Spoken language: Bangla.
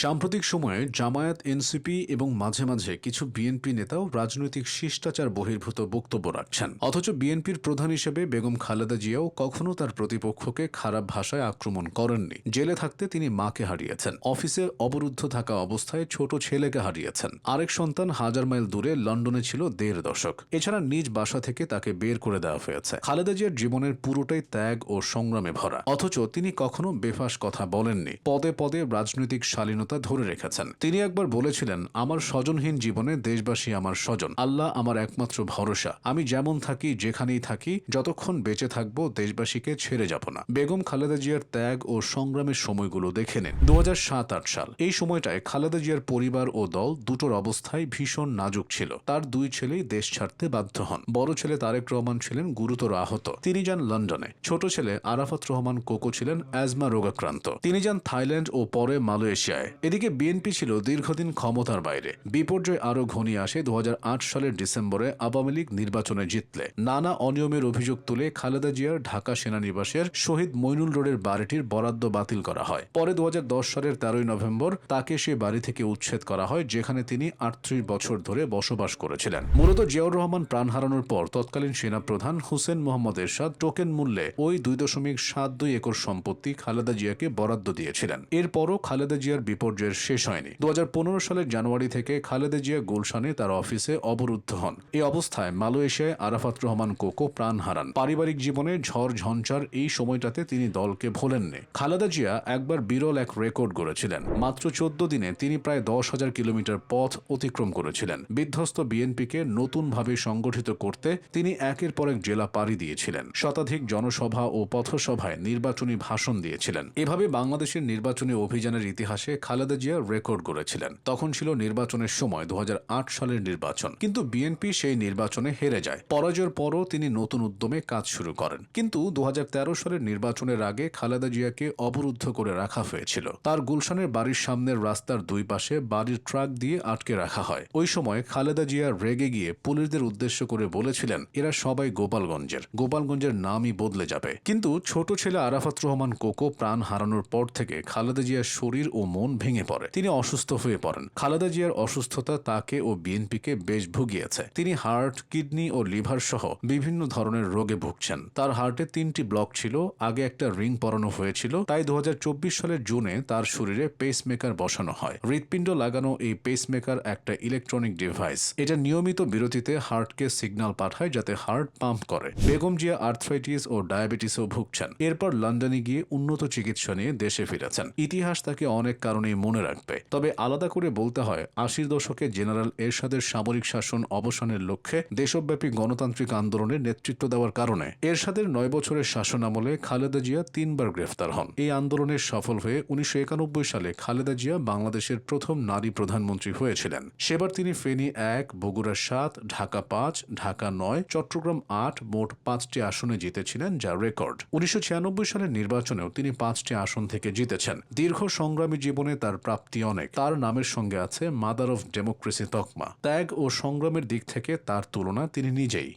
সাম্প্রতিক সময়ে জামায়াত, এনসিপি এবং মাঝে মাঝে কিছু বিএনপি নেতাও রাজনৈতিক শিষ্টাচার বহির্ভূত বক্তব্য রাখছেন। অথচ বিএনপির প্রধান হিসেবে বেগম খালেদা জিয়াও কখনো তার প্রতিপক্ষকে খারাপ ভাষায় আক্রমণ করেননি। জেলে থাকতে তিনি মাকে হারিয়েছেন। অফিসে অবরুদ্ধ থাকা অবস্থায় ছোট ছেলেকে হারিয়েছেন। আরেক সন্তান হাজার মাইল দূরে লন্ডনে ছিল দেড় দশক। এছাড়া নিজ বাসা থেকে তাকে বের করে দেওয়া হয়েছে। খালেদা জিয়ার জীবনের পুরোটাই ত্যাগ ও সংগ্রামে ভরা। অথচ তিনি কখনো বেফাস কথা বলেননি। পদে পদে রাজনৈতিক শালীনতা ধরে রেখেছেন। তিনি একবার বলেছিলেন, আমার স্বজনহীন জীবনে দেশবাসী আমার স্বজন। আল্লাহ আমার একমাত্র ভরসা। আমি যেমন থাকি, যেখানেই থাকি, যতক্ষণ বেঁচে থাকব, দেশবাসীকে ছেড়ে যাব না। বেগম খালেদা জিয়ার ত্যাগ ও সংগ্রামের সময়গুলো দেখে নিন। দু সাল। এই সময়টায় খালেদা জিয়ার পরিবার ও দল দুটোর অবস্থায় ভীষণ নাজুক ছিল। তার দুই ছেলেই দেশ ছাড়তে বাধ্য হন। বড় ছেলে তারেক রহমান ছিলেন গুরুতর আহত। তিনি যান লন্ডনে। ছোট ছেলে আরাফাত রহমান কোকো ছিলেন অ্যাজমা রোগাক্রান্ত। তিনি যান থাইল্যান্ড ও পরে মালয়েশিয়ায়। এদিকে বিএনপি ছিল দীর্ঘদিন ক্ষমতার বাইরে। বিপর্যয় আরও ঘনিয়ে আসে দু হাজার আট সালের ডিসেম্বরে আওয়ামী লীগ নির্বাচনে জিতলে। নানা অনিয়মের অভিযোগ তুলে খালেদা জিয়ার ঢাকা সেনানিবাসের শহীদ মইনুল রোডের বাড়িটির বরাদ্দ বাতিল করা হয়। পরে দু হাজার দশ সালের তেরোই নভেম্বর তাকে সে বাড়ি থেকে উচ্ছেদ করা হয়, যেখানে তিনি আটত্রিশ বছর ধরে বসবাস করেছিলেন। মূলত জিয়াউর রহমান প্রাণ হারানোর পর তৎকালীন সেনাপ্রধান হুসেন মোহাম্মদ এরশাদ টোকেন মূল্যে ওই দুই দশমিক সাত দুই একর সম্পত্তি খালেদা জিয়াকে বরাদ্দ দিয়েছিলেন। এরপরও খালেদা জিয়ার বিপর্যয়ের শেষ হয়নি। দু হাজার পনেরো সালের জানুয়ারি থেকে খালেদা জিয়া গুলশানে তার অফিসে অবরুদ্ধ হন। এই অবস্থায় মালয়েশিয়ায় আরাফাত রহমান কোকো প্রাণ হারান। পারিবারিক জীবনে ঝড় ঝঞ্ঝার এই সময়টাতে তিনি দলকে ভোলেননি। খালেদা জিয়া একবার বিরল এক রেকর্ড গড়েছিলেন। মাত্র চোদ্দ দিনে তিনি প্রায় দশ হাজার কিলোমিটার পথ অতিক্রম করেছিলেন। বিধ্বস্ত বিএনপিকে নতুনভাবে সংগঠিত করতে তিনি একের পর এক জেলা পাড়ি দিয়েছিলেন। শতাধিক জনসভা ও পথসভায় নির্বাচনী ভাষণ দিয়েছিলেন। এভাবে বাংলাদেশের নির্বাচনী অভিযানের ইতিহাসে খালেদা জিয়া রেকর্ড গড়েছিলেন। তখন ছিল নির্বাচনের সময় দু হাজার আট সালের নির্বাচন। কিন্তু বিএনপি সেই নির্বাচনে হেরে যায়। পরাজয়ের পরও তিনি নতুন উদ্যমে কাজ শুরু করেন। কিন্তু দু সালের নির্বাচনের আগে খালেদা জিয়াকে অবরুদ্ধ করে রাখা হয়েছিল। তার গুলশানের বাড়ির সামনের রাস্তার দুই পাশে বাড়ির ট্রাক দিয়ে আটকে রাখা হয়। ওই সময় খালেদা জিয়া রেগে গিয়ে পুলিশদের উদ্দেশ্য করে বলেছিলেন, এরা সবাই গোপালগঞ্জের। গোপালগঞ্জের নামই বদলে যাবে। কিন্তু ছোট ছেলে আরাফাত রহমান কোকো প্রাণ হারানোর পর থেকে খালেদা জিয়ার শরীর ও মন ভেঙে পড়ে। তিনি অসুস্থ হয়ে পড়েন। খালেদা জিয়ার অসুস্থতা তাকে ও বিএনপিকে বেশ ভুগিয়েছে। তিনি হার্ট, কিডনি ও লিভার সহ বিভিন্ন ধরনের রোগে ভুগছেন। তার হার্টে তিনটি ব্লক ছিল। আগে একটা রিং পরানো হয়েছিল। তাই দু সালের জুনে তার শরীরে পেসমেকার বসানো হয়। হৃৎপিণ্ড লাগানো এই পেসমেকার একটা ইলেকট্রনিক ডিভাইস এটা নিয়মিত বিরতিতে হার্টকে সিগন্যাল পাঠায় যাতে হার্ট পাম্প করে। বেগম জিয়া আর্থ্রাইটিস ও ডায়াবেটিসও ভুগছেন। এরপর লন্ডনে গিয়ে উন্নত চিকিৎসা নিয়ে দেশে ফিরেছেন। ইতিহাস তাকে অনেক কারণেই মনে রাখবে। তবে আলাদা করে বলতে হয়, আশির দশকে জেনারেল এরশাদের সামরিক শাসন অবসানের লক্ষ্যে দেশব্যাপী গণতান্ত্রিক আন্দোলনে নেতৃত্ব দেওয়ার কারণে এরশাদের নয় বছরের শাসন আমলে খালেদা জিয়া তিনবার গ্রেফতার হন। এই আন্দোলনের সফল হয়ে উনিশশো একানব্বই সালে খালেদা জিয়া বাংলাদেশের প্রথম নারী প্রধানমন্ত্রী হয়েছিলেন। সেবার তিনি ফেনী এক, বগুড়া সাত, ঢাকা পাঁচ, ঢাকা নয়, চট্টগ্রাম আট মোট পাঁচটি আসনে জিতেছিলেন যা রেকর্ড। উনিশশো ছিয়ানব্বই সালের নির্বাচনেও তিনি পাঁচটি আসন থেকে জিতেছেন। দীর্ঘ সংগ্রামী জীবনে তার প্রাপ্তি অনেক। তার নামের সঙ্গে আছে মাদার অফ ডেমোক্রেসি তকমা। ত্যাগ ও সংগ্রামের দিক থেকে তার তুলনা তিনি নিজেই।